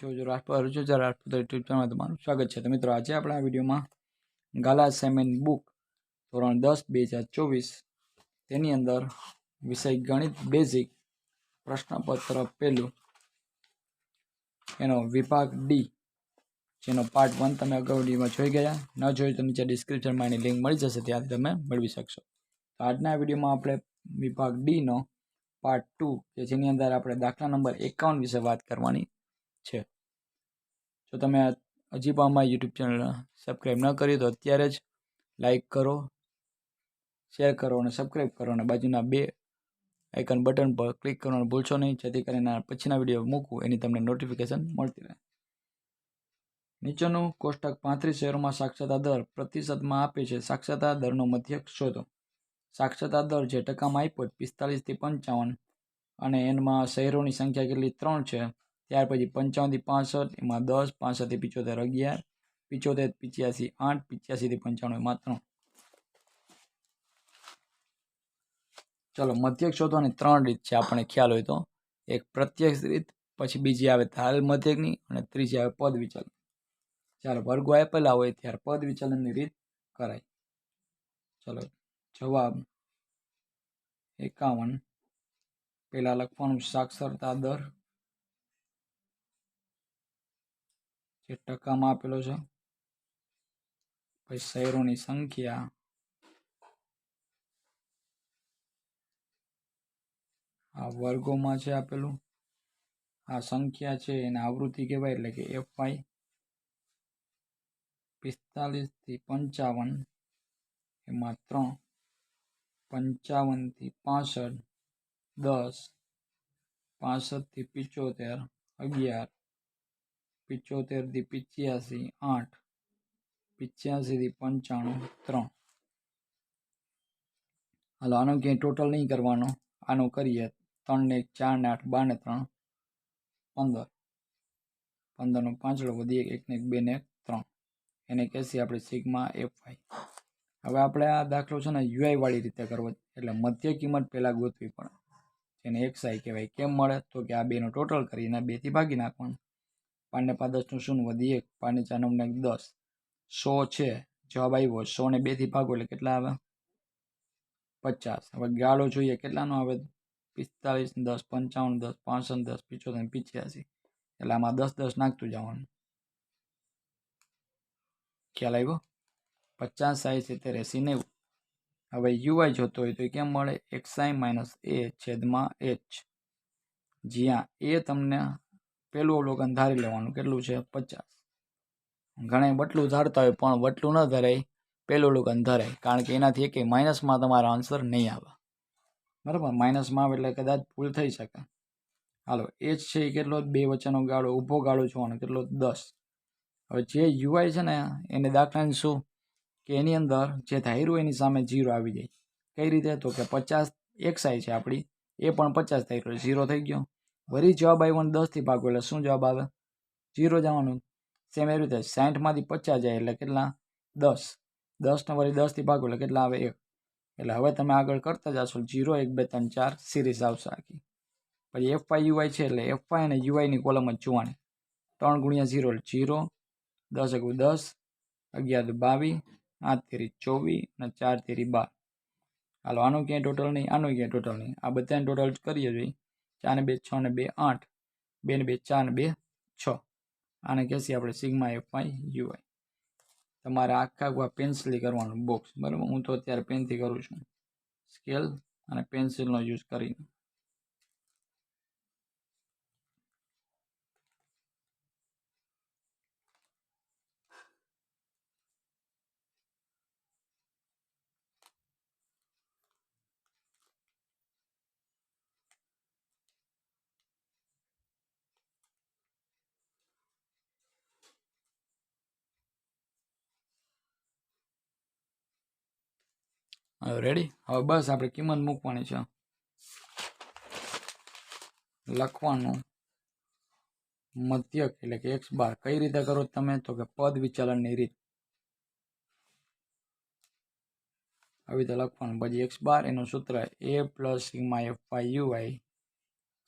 છું જો રાજપૂત રજૂ રાજપૂત યુટ્યુબ ચેનલમાં તમારું સ્વાગત છે. તો મિત્રો, આજે આપણે આ વિડીયોમાં ગાલા સેમેન બુક ધોરણ દસ, બે હજાર ચોવીસ તેની અંદર વિષય ગણિત બેઝિક પ્રશ્નપત્ર પહેલું એનો વિભાગ ડી જેનો પાર્ટ વન તમે અગાઉ ડીમાં જોઈ ગયા. ન જોયું તો નીચે ડિસ્ક્રિપ્શનમાં એની લિંક મળી જશે, ત્યાંથી તમે મેળવી શકશો. તો આજના વિડીયોમાં આપણે વિભાગ ડીનો પાર્ટ ટુ કે જેની અંદર આપણે દાખલા નંબર એકાવન વિશે વાત કરવાની છે. જો તમે હજી પણ અમારી યુટ્યુબ ચેનલ સબસ્ક્રાઈબ ન કરી તો અત્યારે જ લાઈક કરો, શેર કરો અને સબસ્ક્રાઈબ કરો અને બાજુના બે આઇકન બટન પર ક્લિક કરવાનું ભૂલશો નહીં, જેથી કરીને પછીના વીડિયો મૂકું, એની તમને નોટિફિકેશન મળતી રહે. નીચેનું કોષ્ટક પાંત્રીસ શહેરોમાં સાક્ષરતા દર પ્રતિશતમાં આપે છે. સાક્ષરતા દરનો મધ્યક શોધો. સાક્ષરતા દર જે ટકામાં આપ્યો પિસ્તાલીસથી પંચાવન અને એમાં શહેરોની સંખ્યા કેટલી? ત્રણ છે. ત્યાર પછી પંચાવનથી પાસઠ, એમાં દસ, પાસઠથી પિચોતેર, અગિયાર, પિચોતેર, પિચ્યાસી, આઠ, પિચ્યાસીથી પંચાણું, એમાં ત્રણ. ચલો, મધ્યક શોધવાની ત્રણ રીત છે આપણને ખ્યાલ હોય તો. એક પ્રત્યક્ષ રીત, પછી બીજી આવે તાલ મધ્યકની અને ત્રીજી આવે પદ વિચલન. ચાલો વર્ગો આપેલા હોય ત્યારે પદ વિચલનની રીત કરાય. ચલો, જવાબ એકાવન. પેલા લખવાનું સાક્ષરતા દર જે ટકામાં આપેલો છે. પછી શહેરોની સંખ્યા. આ વર્ગોમાં છે આપેલું. આ સંખ્યા છે એને આવૃત્તિ કહેવાય એટલે કે એફ વાય પિસ્તાલીસથી પંચાવન, એમાં ત્રણ પંચાવનથી પાસઠ, દસ પાસઠથી પિચોતેર, અગિયાર પિચોતેરથી પિચ્યાસી આઠ પિચ્યાસીથી પંચાણું ત્રણ. હાલો, આનો ક્યાંય ટોટલ નહીં કરવાનો. આનો કરીએ ત્રણ ને એક ચાર ને આઠ બાર ને ત્રણ, પંદર. પંદરનો પાંચડો વધી એક ને એક બે ને એક, ત્રણ. એને કહેશે આપણે સિગ્મા એફ હવે આપણે આ દાખલો છે ને યુઆઈ વાળી રીતે કરવો એટલે મધ્ય કિંમત પહેલાં ગોતવી પડે. જેને એક્સઆઈ કહેવાય. કેમ મળે? તો કે આ બેનો ટોટલ કરીને બેથી ભાગી નાખવાનું. પાંચને પાંચ દસનું વધી એક પાંચને ચાર નવને એક દસ. સો છે, જવાબ આવ્યો સો ને બેથી ભાગો એટલે કેટલા આવે? પચાસ. હવે ગાળો જોઈએ કેટલાનો આવે? પિસ્તાલીસ દસ, પંચાવન દસ, પાસઠ દસ, પિચોતેર પિચ્યાસી. એટલે આમાં દસ દસ નાખતું જવાનું. ખ્યાલ આવ્યો પચાસ સાઠ સિત્તેર એસી નેવું. હવે યુઆઈ જોતો હોય તો એ કેમ મળે? એક્સાઈ માઇનસ એ છેદમાં એચ. જ્યાં એ તમને પેલું અવલોકન ધારી લેવાનું, કેટલું છે? પચાસ. ઘણા બટલું ધારતા હોય, પણ બટલું ન ધરાય પહેલું અવલોકન ધરાય, કારણ કે એનાથી એક માઇનસમાં તમારો આન્સર નહીં આવે. બરાબર? માઇનસમાં આવે એટલે કદાચ ભૂલ થઈ શકે. હાલો એચ છે એ કેટલો? બે વચ્ચેનો ગાળો, ઊભો ગાળો જોવાનો, કેટલો? દસ. હવે જે યુઆઈ છે ને, એને દાખલાને શું? કે એની અંદર જે ધાર્યું એની સામે જીરો આવી જાય. કઈ રીતે? તો કે પચાસ એક્સાઈ છે આપણી એ પણ પચાસ થઈ ગયો ઝીરો થઈ ગયો. વળી જવાબ આવ્યો ને દસથી ભાગો, એટલે શું જવાબ આવે? જીરો જવાનું. સેમ એ રીતે સાઠમાંથી પચાસ જાય એટલે કેટલા? દસ. દસને વળી દસથી ભાગો, એટલે કેટલા આવે? એક. એટલે હવે તમે આગળ કરતા જશો. જીરો, એક, બે, ત્રણ, ચાર સિરીઝ આવશે આખી. પછી એફ વાય યુઆઈ છે એટલે એફ વાય અને યુઆઈની કોલમ જ જોવાની. ત્રણ ગુણ્યા ઝીરો એટલે જીરો. દસ એકુ દસ. અગિયાર બાવીસ. આઠ તેરી ચોવીસ અને ચાર તેરી બાર. હાલો, આનું ક્યાંય ટોટલ નહીં, આનું ક્યાંય ટોટલ નહીં. આ બધાને ટોટલ કરીએ જોઈએ. ચાર ને બે છ ને બે, આઠ. બે ને બે ચાર ને બે, છ. આને કહેશે આપણે સિગ્મા એફ વાય યુઆઈ તમારે આખા આખું પેન્સિલી કરવાનું બોક્સ બરાબર? હું તો અત્યારે પેનથી કરું છું. સ્કેલ અને પેન્સિલનો યુઝ કરીને. હવે રેડી હવે બસ આપણે કિંમત મૂકવાની છે. લખવાનું. મધ્યક એટલે કે એક્સ બાર. કઈ રીતે કરો તમે? તો કે પદ વિચલનની રીત. આવી રીતે લખવાનું. પછી એક્સ બાર, એનું સૂત્ર A plus sigma F Y U Y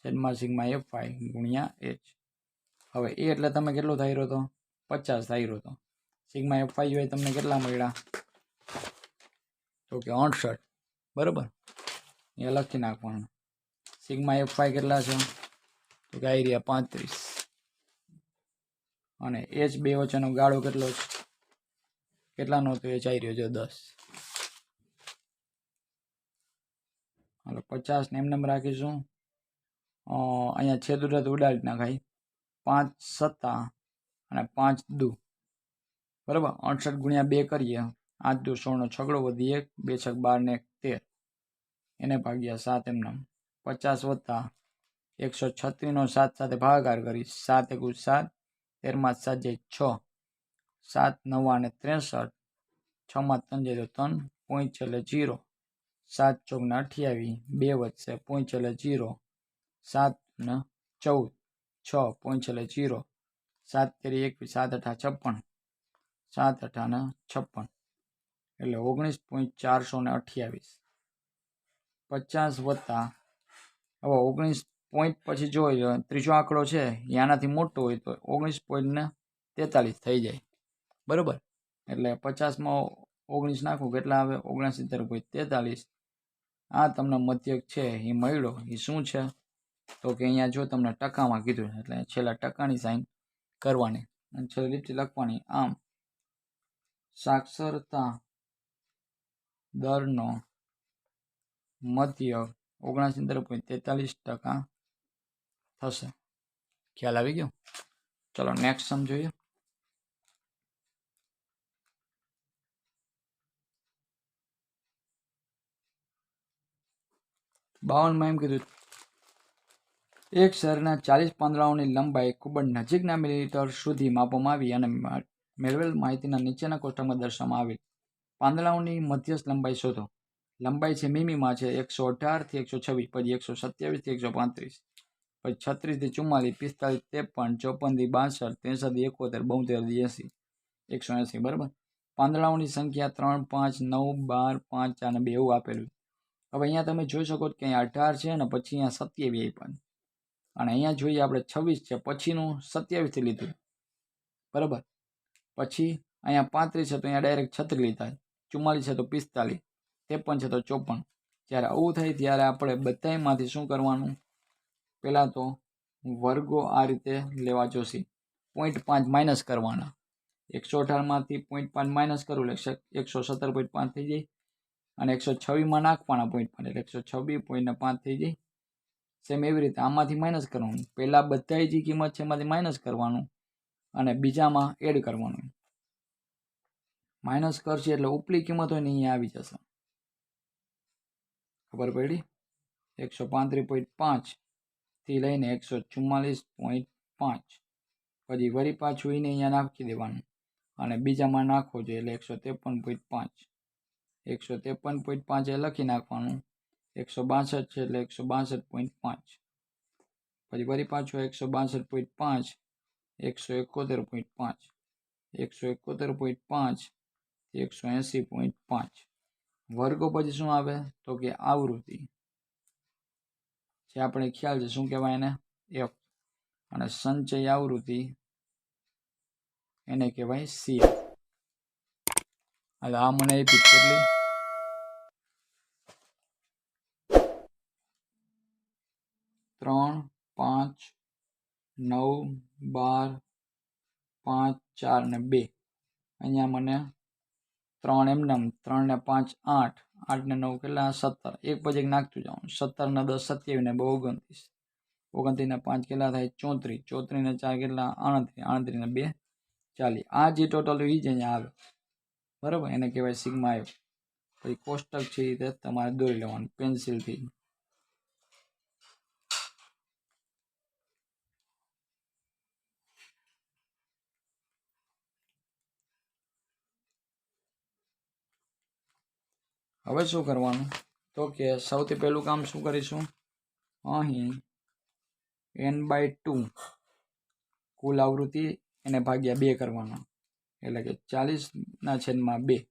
છેદમાં સિગ્મા એફ વાય ગુણ્યા એચ હવે એ એટલે તમે કેટલો રહ્યો હતો? પચાસ ધાર્યો હતો. સિગ્મા એફ ફાઈવ હોય તમને કેટલા મળ્યા? તો કે અડસઠ. બરાબર? એ લખી નાખવાનું. સિગ્મા એફ વાય કેટલા છે? તો કે આવી રહ્યા પાંત્રીસ. અને એચ બે વચ્ચેનો ગાળો કેટલો છે? કેટલાનો તો એચ આવી રહ્યો છે? દસ. હાલો, પચાસ ને એમને રાખીશું. અહીંયા અહીંયા છેદુરત ઉડાડી નાખાય. પાંચ સત્તા અને પાંચ દુ. બરાબર? અડસઠ ગુણ્યા બે કરીએ. આઠ દુ છગડો વધી એક, બે છક બાર ને એક તેર. એને ભાગ્યા સાત એમના. પચાસ વત્તા એકસો છત્રીસનો સાત સાથે ભાગાકાર કરી સાત એકુ સાત, તેરમાં સાત જાય છ. સાત, નવા અને ત્રેસઠ. છમાં ત્રણ જાય ત્રણ, પોઈન્ટ છેલ્લે જીરો. સાત ચોકને અઠ્યાવીસ બે વચ્ચે પોઈન્ટ છેલ્લે જીરો. સાત ને ચૌદ, છ પોઈન્ટ છેલ્લે જીરો. સાત તેરી એકવીસ, સાત અઠા છપ્પન. સાત અઠા ને છપ્પન. એટલે ઓગણીસ પોઈન્ટ ચારસો ને અઠ્યાવીસ. પચાસ વત્તા, હવે ઓગણીસ પોઈન્ટ પછી જોઈએ ત્રીજો આંકડો છે એ આનાથી મોટો હોય, તો ઓગણીસ પોઈન્ટ ને તેતાલીસ થઈ જાય. બરાબર? એટલે પચાસમાં ઓગણીસ નાખું, કેટલા આવે? ઓગણસિત્તેર પોઈન્ટ તેતાલીસ. આ તમને મધ્યક છે, એ મળ્યો, એ શું છે? તો કે અહીંયા જો તમને ટકામાં કીધું એટલે છેલ્લા ટકાની સાઈન કરવાની, અને છેલ્લી લીટી લખવાની, આમ, સાક્ષરતા દરનો મધ્ય ઓગણસિત્તેર પોઈન્ટ તેતાલીસ ટકા થશે. ખ્યાલ આવી ગયો? ચલો નેક્સ્ટ સમ જોઈએ. બાવનમાં એમ કીધું, એક શહેરના ચાલીસ પાંદડાઓની લંબાઈ ખૂબ જ નજીકના મિલીમીટર સુધી માપવામાં આવી અને મેળવેલ માહિતીના નીચેના કોષ્ટકમાં દર્શાવવામાં આવેલ પાંદડાઓની મધ્યસ્થ લંબાઈ શોધો. લંબાઈ છે મીમીમાં છે એકસો અઢારથી એકસો છવ્વીસ, પછી એકસો સત્યાવીસથી એકસો પાંત્રીસ, પછી છત્રીસથી ચુમ્માલીસ, પિસ્તાલીસ, ત્રેપન ચોપનથી બાસઠ ત્રેસઠથી એકોતેર બોતેરથી એંસી, એકસો એંસી, બરાબર? પાંદડાઓની સંખ્યા ત્રણ, પાંચ, નવ, બાર, પાંચ ચાર અને બે, એવું આપેલું હવે અહીંયા તમે જોઈ શકો કે અહીંયા અઢાર છે અને પછી અહીંયા સત્યાવીસ આપ્યા અને અહીંયા જોઈએ આપણે છવ્વીસ છે, પછીનું સત્યાવીસથી લીધું. બરાબર? પછી અહીંયા પાંત્રીસ છે તો અહીંયા ડાયરેક્ટ છત્રીસ લીધા ચુમ્માલીસ છે તો પિસ્તાલીસ, ત્રેપન છે તો ચોપન. જ્યારે આવું થાય ત્યારે આપણે બધાયમાંથી શું કરવાનું? પહેલાં તો વર્ગો આ રીતે લેવા જોશે. પોઈન્ટ પાંચ માઇનસ કરવાના. એકસો અઢારમાંથી પોઈન્ટ પાંચ માઇનસ કરવું એટલે એકસો સત્તર પોઈન્ટ પાંચ થઈ જાય. અને એકસો છવ્વીસમાં નાખવાના પોઈન્ટ પાંચ એટલે એકસો છવ્વીસ પોઈન્ટ પાંચ થઈ જાય. સેમ એવી રીતે આમાંથી માઇનસ કરવાનું. પહેલાં બધાય જે કિંમત છે એમાંથી માઇનસ કરવાનું. અને બીજામાં એડ કરવાનું. માઇનસ કરશે એટલે ઉપલી કિંમત હોય ને અહીંયા આવી જશે. ખબર પડી? એકસો પાંત્રીસ પોઈન્ટ પાંચથી લઈને એકસો ચુમ્માલીસ પોઈન્ટ પાંચ. પછી વરી પાછું એને અહીંયા નાખી દેવાનું. અને બીજામાં નાખવો જોઈએ એટલે એકસો ત્રેપન પોઈન્ટ પાંચ. એકસો ત્રેપન પોઈન્ટ પાંચ એ લખી નાખવાનું. એકસો બાસઠ છે એટલે એકસો બાસઠ પોઈન્ટ પાંચ. પછી વરી પાછું એકસો બાસઠ પોઈન્ટ પાંચ, એકસો એકોતેર પોઈન્ટ પાંચ. એકસો એકોતેર પોઈન્ટ પાંચ એકસો એંસી પોઈન્ટ પાંચ. વર્ગો પછી શું આવે? તો કે આવૃત્તિ. જે આપણે ખ્યાલ છે, શું કહેવાય એને? એફ અને સંચય આવૃત્તિ, એને કહેવાય સી હવે આ મને આપી કેટલી ત્રણ, પાંચ, નવ, બાર, પાંચ, ચાર ને બે. અહીંયા મને ત્રણ એમનેમ, ત્રણ ને પાંચ, આઠ આઠ ને નવ કેટલા? સત્તર. એક પછી એક નાખતું જાઉં. સત્તર ને દસ, સત્યાવીસ ને બે ઓગણત્રીસ ઓગણત્રીસ ને પાંચ કેટલા થાય? ચોત્રીસ. ચોત્રીસ ને ચાર કેટલા? આણત્રીસ. આણત્રીસ ને બે ચાલી આ જે ટોટલ એ જ અહીંયા આવે. બરાબર? એને કહેવાય સિગ્મા એફ પછી કોષ્ટક છે એ તમારે દોરી લેવાનું, પેન્સિલથી. હવે શું કરવાનું? તો કે સૌથી પહેલું કામ શું કરીશું? અહીં એન બાય ટુ કુલ આવૃત્તિ એને ભાગ્યા બે કરવાના. એટલે કે ચાલીસના છેદમાં બે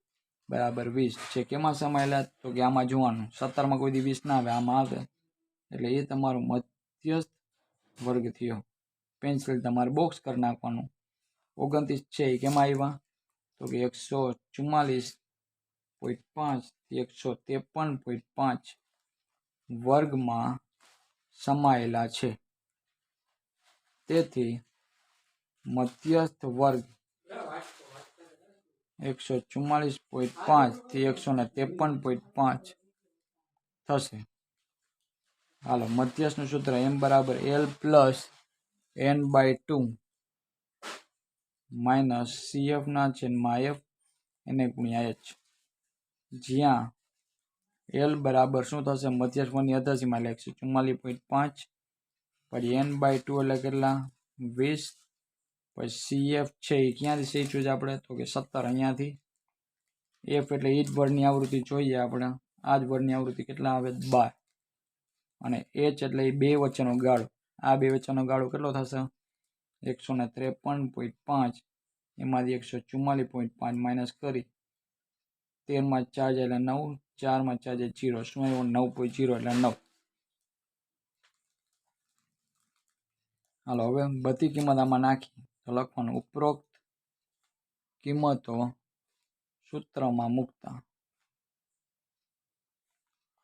બરાબર વીસ. છે કેમાં સમાયેલા? તો કે આમાં જોવાનું. સત્તરમાં કોઈ દી વીસ ના આવે, આમાં આવે. એટલે એ તમારો મધ્યસ્થ વર્ગ થયો. પેન્સિલ તમારે બોક્સ કરી નાખવાનું. ઓગણત્રીસ છે, એ કેમાં આવ્યા? તો કે એકસો ચુમ્માલીસ પોઈન્ટ પાંચથી એકસો ત્રેપન પોઈન્ટ પાંચ વર્ગમાં સમાયેલા છે. તેથી મધ્યસ્થ વર્ગ એકસો ચુમ્માલીસ પોઈન્ટ પાંચથી એકસો ને ત્રેપન પોઈન્ટ પાંચ થશે. હાલો મધ્યસ્થનું સૂત્ર એમ બરાબર L plus N by two minus સીએફના છેદમાં એફ એને ગુણ્યા એચ. જ્યાં એલ બરાબર શું થશે? મધ્યસ્થ વનની અધસીમાં એકસો ચુમ્માલીસ પોઈન્ટ પાંચ પછી એન બાય ટુ એટલે કેટલા? વીસ. પછી સીએફ છે એ ક્યાંથી શીખ્યું છે આપણે? તો કે સત્તર અહીંયાથી. એફ એટલે એ જ વર્ડની આવૃત્તિ જોઈએ આપણે. આ જ વર્ડની આવૃત્તિ કેટલા આવે? બાર. અને એચ એટલે એ બે વચ્ચેનો ગાળો. આ બે વચ્ચેનો ગાળો કેટલો થશે? એકસો ને ત્રેપન પોઈન્ટ પાંચ. એમાંથી એકસો ચુમ્માલીસ પોઈન્ટ પાંચ માઇનસ કરી તેરમાં ચાર જાય એટલે નવ ચારમાં ચાર જાય જીરો શું આવ્યો નવ પોઈન્ટ જીરો એટલે નવ હાલો હવે બધી કિંમત આમાં નાખી તો લખવાનું ઉપરોક્ત કિંમતો સૂત્રમાં મૂકતા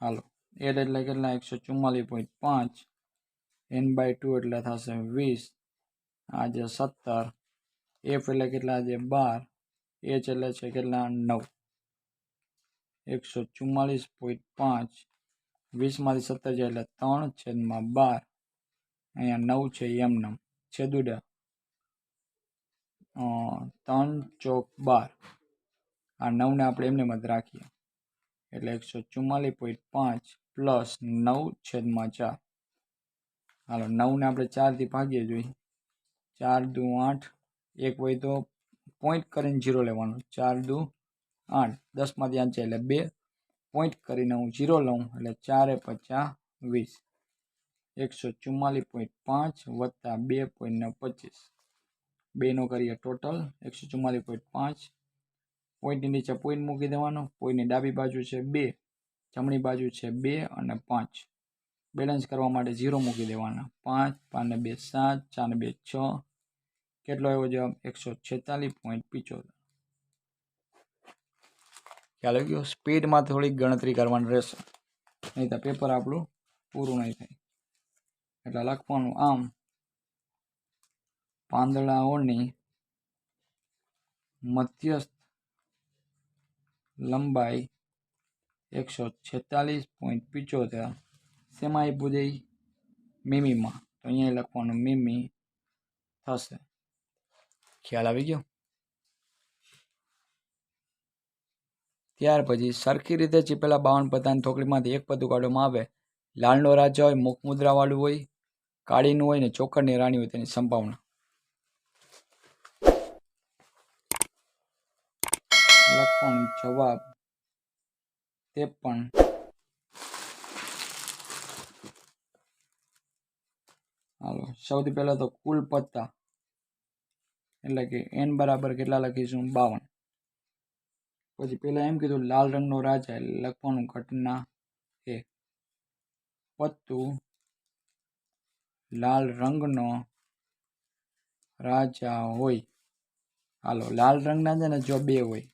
હાલો એડ એટલે કેટલા એકસો ચુમ્માલીસ પોઈન્ટ પાંચ એન બાય ટુ એટલે થશે વીસ આજે સત્તર એફ એટલે કેટલા છે બાર એચ એટલે છે કેટલા નવ એકસો ચુમ્માલીસ પોઈન્ટ પાંચ. વીસમાંથી સત્તર જાય એટલે ત્રણ છેદમાં બાર. અહીંયા નવ છે એમનમ છેદુડા. ત્રણ ચોક બાર. આ નવને આપણે એમને મત રાખીએ. એટલે એકસો ચુમ્માલીસ પોઈન્ટ પાંચ પ્લસ નવ છેદમાં ચાર. હાલો, નવને આપણે ચારથી ભાગીએ જોઈએ. ચાર દુ આઠ. એક હોય તો પોઈન્ટ કરીને જીરો લેવાનું. ચાર દુ આઠ. દસમાંથી આઠ છે એટલે બે. પોઈન્ટ કરીને હું જીરો લઉં એટલે ચારે પચાસ વીસ. એકસો ચુમ્માલીસ પોઈન્ટ પાંચ વત્તા બે પોઈન્ટ ને પચીસ. બેનો કરીએ ટોટલ એકસો ચુમ્માલીસ પોઈન્ટ પાંચ. પોઈન્ટની નીચે પોઈન્ટ મૂકી દેવાનો. પોઈન્ટની ડાબી બાજુ છે બે. જમણી બાજુ છે બે અને પાંચ. બેલેન્સ કરવા માટે ઝીરો મૂકી દેવાના. પાંચ પાંચ ને બે સાત, ચાર ને બે છ. કેટલો એવો જવાબ? એકસો છેતાલીસ પોઈન્ટ પિચોતેર. ખ્યાલ આવી ગયો. સ્પીડમાં થોડીક ગણતરી કરવાની રહેશે. નહીં તો પેપર આપણું પૂરું નહીં થાય. એટલે લખવાનું આમ. પાંદડાઓની મધ્યસ્થ લંબાઈ એકસો છેતાલીસ પોઈન્ટ પિચોતેર. શેમાં આપ્યું મીમીમાં. તો અહીંયા લખવાનું મીમી થશે. ખ્યાલ આવી ગયો? ત્યાર પછી સરખી રીતે ચીપેલા બાવન પત્તાની થોકડીમાંથી એક પત્તું કાઢવામાં આવે. લાલનો રાજા હોય મુખ મુદ્રાવાળું હોય, કાળીનું હોય ને ચોકડની રાણી હોય તેની સંભાવના. જવાબ. પણ હાલો, સૌથી પહેલા તો કુલ પત્તા એટલે કે એન બરાબર કેટલા લખીશું? બાવન. પછી પેલા એમ કીધું, લાલ રંગનો રાજા એટલે લખવાનું ઘટના એ પત્તું લાલ રંગનો રાજા હોય. હાલો, લાલ રંગના છે ને જો બે હોય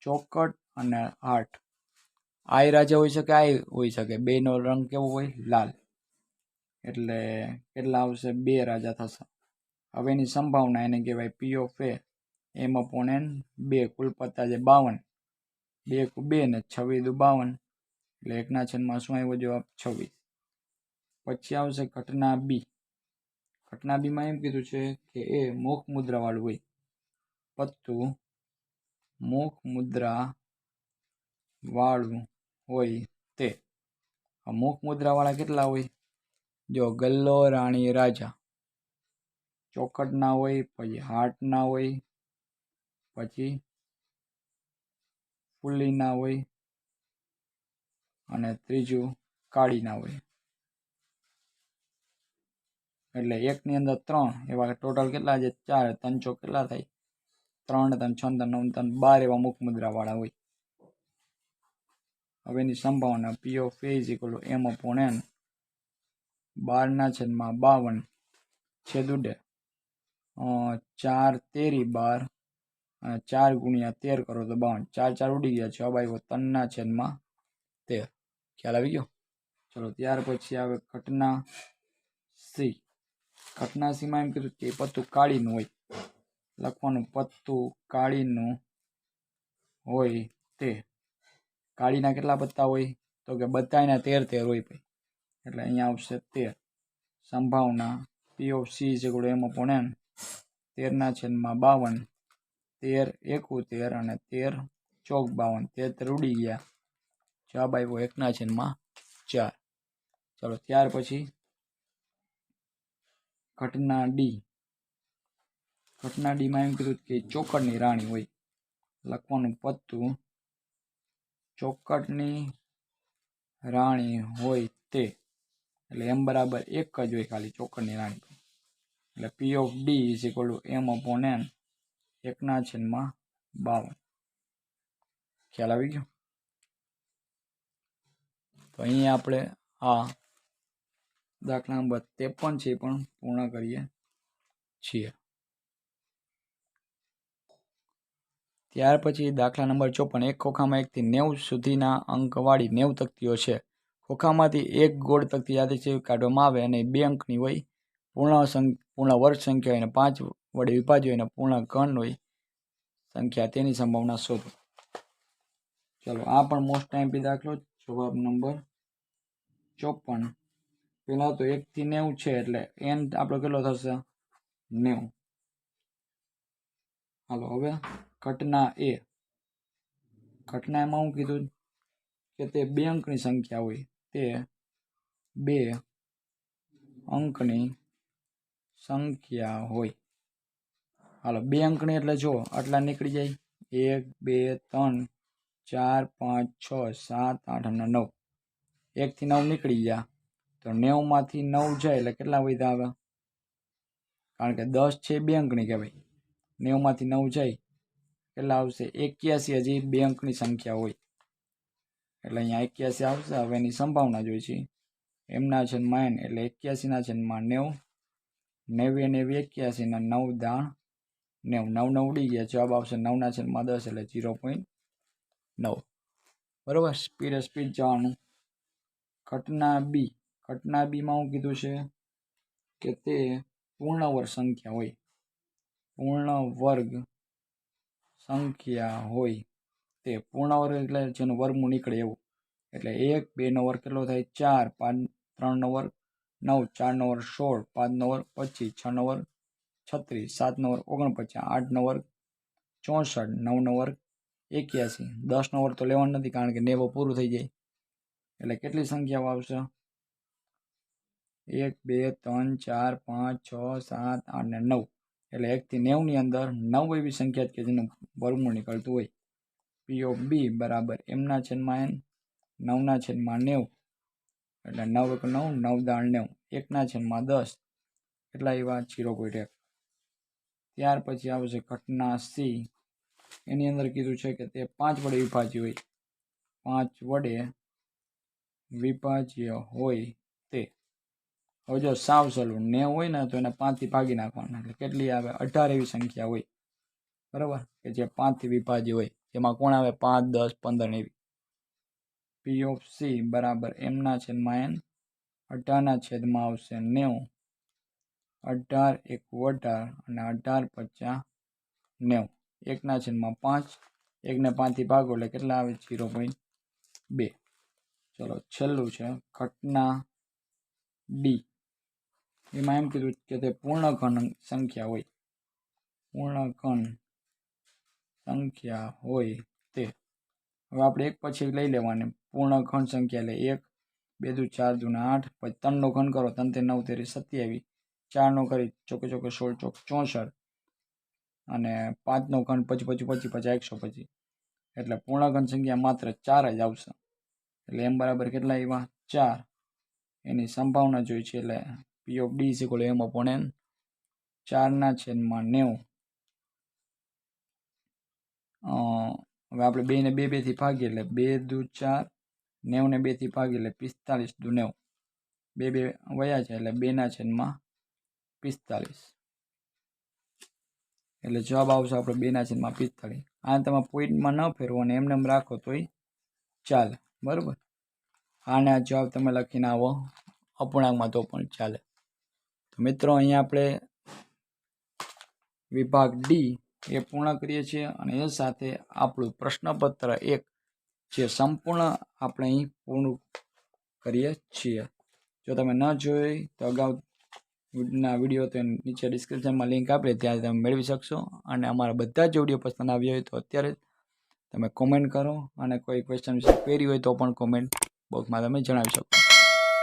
ચોકટ અને હાર્ટ. આય રાજા હોઈ શકે આય હોઈ શકે, બેનો રંગ કેવો હોય? લાલ. એટલે કેટલા આવશે? બે રાજા થશે. હવે એની સંભાવના એને કહેવાય પી ઓફ એ એમ અપોન બે કુલ પત્તા છે, બાવન. બે બે ને છવ્વીસ દુ બાવન. એટલે એકના છંદમાં શું આવ્યો જવાબ? છવ્વીસ. પછી આવશે ઘટના બી. ઘટના બીમાં એમ કીધું છે કે એ મુખ મુદ્રાવાળું હોય. પત્તું મુખ મુદ્રા વાળું હોય તે. મુખ મુદ્રાવાળા કેટલા હોય? જો ગલ્લો રાણી રાજા. ચોકટના હોય, પછી હાટના હોય પછી ફૂલી ના હોય અને ત્રીજું કાળી ના હોય. એટલે એકની અંદર ત્રણ, એવા ટોટલ કેટલા છે? ચાર, ત્રણ ચોક કેટલા થાય? ત્રણ ત્રણ છ, ત્રણ નવ, ત્રણ બાર એવા મુખ મુદ્રાવાળા હોય. હવે એની સંભાવના P of A is M upon N બારના છેદમાં બાવન છેદ ઉડે. ચાર તેરી બાર અને ચાર ગુણ્યા તેર કરો તો બાવન. ચાર ચાર ઉડી ગયા. જવાબ આવ્યો ત્રણના છેદમાં તેર. ખ્યાલ આવી ગયો? ચલો, ત્યાર પછી આવે ઘટના સી. ઘટના સીમાં એમ કીધું કે પત્તું કાળીનું હોય. લખવાનું પત્તું કાળીનું હોય તે. કાળીના કેટલા પત્તા હોય? તો કે બધાના તેર તેર હોય ભાઈ. એટલે અહીંયા આવશે તેર. સંભાવના પી ઓફ સી જે ઇક્વલ એમ અપોન એન તેરના છેદમાં બાવન. તેર એકુ તેર અને તેર ચોક બાવન તેર ઉડી ગયા. જવાબ આવ્યો એકના છેદમાં ચાર. ચાલો, ત્યાર પછી ઘટના ડી. ઘટના ડીમાં એમ કીધું કે ચોકડની રાણી હોય. લખવાનું પત્તું ચોકટની રાણી હોય તે. એટલે એમ બરાબર એક જ હોય ખાલી ચોકડની રાણી. એટલે P of D is equal to M upon N એકના છેદમાં બાવન. ખ્યાલ આવી ગયો? તો અહીં આપણે આ દાખલા નંબર ત્રેપન છે પણ પૂર્ણ કરીએ છીએ. ત્યાર પછી દાખલા નંબર ચોપન, એક ખોખામાં એકથી નેવું સુધીના અંકવાળી નેવ તકતીઓ છે. ખોખામાંથી એક ગોળ તકતી યાદી કાઢવામાં આવે અને બે અંકની હોય પૂર્ણ પૂર્ણ વર્ગ સંખ્યા અને પાંચ વડે વિભાજ્યો એના પૂર્ણ ઘન હોય, સંખ્યા તેની સંભાવના શોધો. ચલો, આ પણ મોસ્ટ ટાઈમ પી દાખલો જવાબ નંબર ચોપન. પહેલાં તો એકથી નેવું છે એટલે એન આપણો કેટલો થશે? નેવું. હાલો, હવે ઘટના એ. ઘટના એમાં હું કીધું કે તે બે અંકની સંખ્યા હોય. તે બે અંકની સંખ્યા હોય. હાલો, બે અંકની એટલે જો આટલા નીકળી જાય. એક, બે, ત્રણ, ચાર, પાંચ, છ, સાત, આઠ અને નવ. એકથી નવ નીકળી ગયા. તો નેવમાંથી નવ જાય એટલે કેટલા વધ્યા આવે? કારણ કે દસ છે બે અંકની કહેવાય. નેવમાંથી નવ જાય. કેટલા આવશે? એક્યાસી, હજી બે અંકની સંખ્યા હોય. એટલે અહીંયા એક્યાસી આવશે. હવે એની સંભાવના જોઈ છે એમના છે એન એટલે એક્યાસીના છે માં નેવ. નેવી નેવી, એક્યાસી ને નવ દાણ નેવ નવ નવ ઉડી ગયા, જવાબ આવશે નવના છેદમાં દસ એટલે ઝીરો પોઈન્ટ નવ. બરાબર? સ્પીડ સ્પીડ જવાનું. ઘટના બી ઘટના બીમાં હું કીધું છે કે તે પૂર્ણ વર્ગ સંખ્યા હોય. પૂર્ણ વર્ગ સંખ્યા હોય તે પૂર્ણ વર્ગ એટલે જેનું વર્ગમૂળ નીકળે એવું. એટલે એક બેનો વર્ગ કેટલો થાય? ચાર, પાંચ ત્રણનો વર્ગ નવ ચારનો વર્ગ સોળ પાંચનો વર્ગ પચીસ છનો વર્ગ છત્રીસ સાતનો વર્ગ, ઓગણપચાસ આઠનો વર્ગ, ચોસઠ નવનો વર્ગ, એક્યાસી. દસનો વર્ગ તો લેવાનો નથી કારણ કે નેવો પૂરું થઈ જાય. એટલે કેટલી સંખ્યાઓ આવશે? એક, બે, ત્રણ, ચાર, પાંચ, છ, સાત, આઠ ને નવ. એટલે એકથી નેવની અંદર નવ એવી સંખ્યા કે જેનું વર્ગમૂળ નીકળતું હોય. પી ઓફ બી બરાબર એમના છેદમાં એન નવના છેદમાં નેવું. એટલે નવ એક નવ નવ દાણ નેવું. એકના છેદમાં દસ. એટલા એવા જીરો પોઈન્ટ એક ત્યાર પછી આવશે ઘટના સી એની અંદર કીધું છે કે તે પાંચ વડે વિભાજ્ય હોય. પાંચ વડે વિભાજ્ય હોય તે. હવે જો સાવ સલું નેવ હોય ને તો એને પાંચથી ભાગી નાખવાના. એટલે કેટલી આવે? અઢાર એવી સંખ્યા હોય. બરાબર? કે જે પાંચથી વિભાજ્ય હોય. જેમાં કોણ આવે? પાંચ, દસ, પંદર એવી. પી ઓફ સી બરાબર એમના છેદમાં એન અઢારના છેદમાં આવશે નેવું. અઢાર, એક અઢાર અને અઢાર પચાસ નેવું. એકના છેદમાં પાંચ. એકને પાંચથી ભાગો એટલે કેટલા આવે? જીરો પોઈન્ટ બે. ચલો, છેલ્લું છે. ઘટના ડી. એમાં એમ કીધું કે તે પૂર્ણ ઘન સંખ્યા હોય. પૂર્ણ ઘન સંખ્યા હોય તે. હવે આપણે એક પછી લઈ લેવાની. પૂર્ણ ઘન સંખ્યા એટલે એક, બે દુ ચાર દૂના આઠ. પછી ત્રણનો ઘન કરો ત્રણ તે નવ તેરી સત્યાવીસ. ચારનો કરી, ચોકે ચોકે સોળ, ચોક ચોસઠ અને પાંચનો ઘન પછી પછી પછી પછી એકસો પછી. એટલે પૂર્ણ ઘન સંખ્યા માત્ર ચાર જ આવશે. એટલે એમ બરાબર કેટલા એવા ચાર. એની સંભાવના જોઈ છે એટલે P of D equal M upon ચારના છેદમાં નેવું. હવે આપણે બેને બે બેથી ભાગીએ એટલે બે દુ ચાર, નેવને બેથી ભાગીએ એટલે પિસ્તાલીસ દુ નેવું. બે બે વયા છે એટલે બેના છેદમાં પિસ્તાલીસ એટલે જવાબ આવશે આપણે બેના છેદમાં પિસ્તાલીસ આને તમે પોઈન્ટમાં ન ફેરવો અને એમને એમ રાખો તોય ચાલે. બરાબર? આને આ જવાબ તમે લખીને આવો. અપૂર્ણાંકમાં તો પણ ચાલે. તો મિત્રો, અહીંયા આપણે વિભાગ ડી એ પૂર્ણ કરીએ છીએ અને એ સાથે આપણું પ્રશ્નપત્ર એક જે સંપૂર્ણ આપણે અહીં પૂર્ણ કરીએ છીએ. જો તમે ન જોઈ તો અગાઉ ના વીડિયો તો નીચે ડિસ્ક્રિપ્શનમાં લિંક આપીએ, ત્યાં તમે મેળવી શકશો. અને અમારા બધા જ વીડિયો પસંદ આવ્યો હોય તો અત્યારે તમે કોમેન્ટ કરો. અને કોઈ ક્વેશ્ચન વિશે ક્વેરી હોય તો પણ કોમેન્ટ બોક્સમાં તમે જણાવી શકો.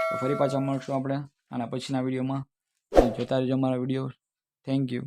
તો ફરી પાછા મળશું આપણે આના પછીના વિડીયોમાં જોતા રહેજો અમારા વીડિયો થેન્ક યુ